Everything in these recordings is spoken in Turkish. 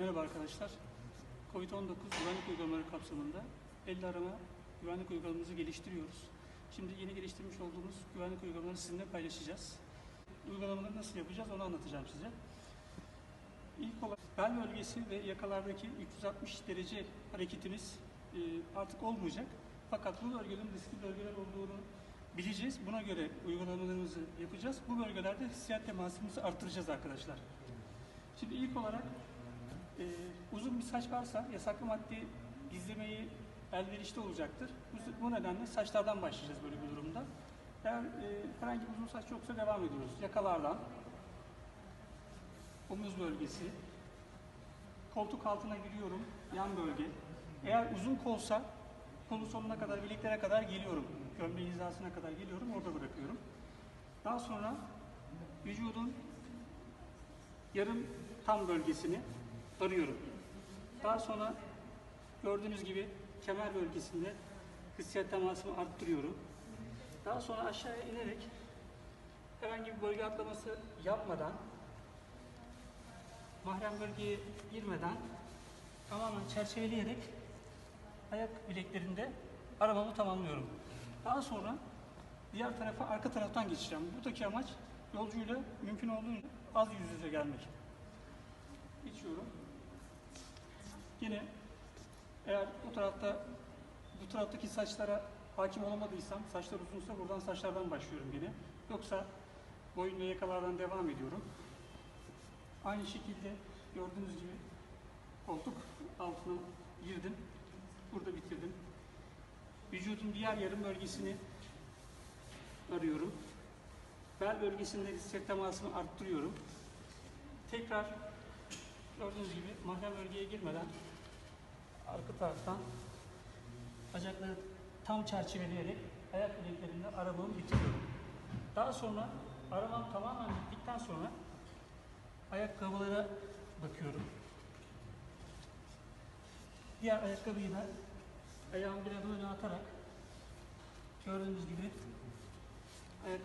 Merhaba arkadaşlar. Covid-19 güvenlik uygulamaları kapsamında el arama güvenlik uygulamamızı geliştiriyoruz. Şimdi yeni geliştirmiş olduğumuz güvenlik uygulamalarını sizinle paylaşacağız. Uygulamaları nasıl yapacağız onu anlatacağım size. İlk olarak bel bölgesi ve yakalardaki 360 derece hareketimiz e, artık olmayacak. Fakat bu bölgelerin riskli bölgeler olduğunu bileceğiz. Buna göre uygulamalarımızı yapacağız. Bu bölgelerde hissiyat temasımızı arttıracağız arkadaşlar. Şimdi ilk olarak e, uzun bir saç varsa yasaklı madde gizlemeyi elverişli olacaktır. Bu, bu nedenle saçlardan başlayacağız böyle bir durumda. Eğer e, herhangi bir uzun saç yoksa devam ediyoruz. Yakalardan, omuz bölgesi, koltuk altına giriyorum, yan bölge. Eğer uzun kolsa kolu sonuna kadar, biliklere kadar geliyorum. Gömleğin hizasına kadar geliyorum, orada bırakıyorum. Daha sonra vücudun yarım tam bölgesini arıyorum. Daha sonra gördüğünüz gibi kemer bölgesinde hissiyat temasımı arttırıyorum. Daha sonra aşağıya inerek herhangi bir bölge atlaması yapmadan mahrem bölgeye girmeden tamamen çerçeveleyerek ayak bileklerinde arabamı tamamlıyorum. Daha sonra diğer tarafa arka taraftan geçeceğim. Buradaki amaç yolcuyla mümkün olduğunca az yüz yüze gelmek. Geçiyorum. Yine eğer bu tarafta bu taraftaki saçlara hakim olamadıysam, saçlar uzunsa buradan saçlardan başlıyorum yine. Yoksa boyun ve yakalardan devam ediyorum. Aynı şekilde gördüğünüz gibi koltuk altına girdim. Burada bitirdim. Vücudun diğer yarım bölgesini arıyorum. Bel bölgesinde hissiyat temasını arttırıyorum. Tekrar gördüğünüz gibi mahrem bölgeye girmeden arka taraftan bacakları tam çerçeveleyerek ayak bileklerinde aramamı bitiriyorum. Daha sonra aramam tamamen bittikten sonra ayakkabılara bakıyorum. Diğer ayakkabıyı da ayağımı biraz öne atarak gördüğünüz gibi ayak,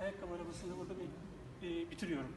ayakkabı arabasını burada bir, e, bitiriyorum.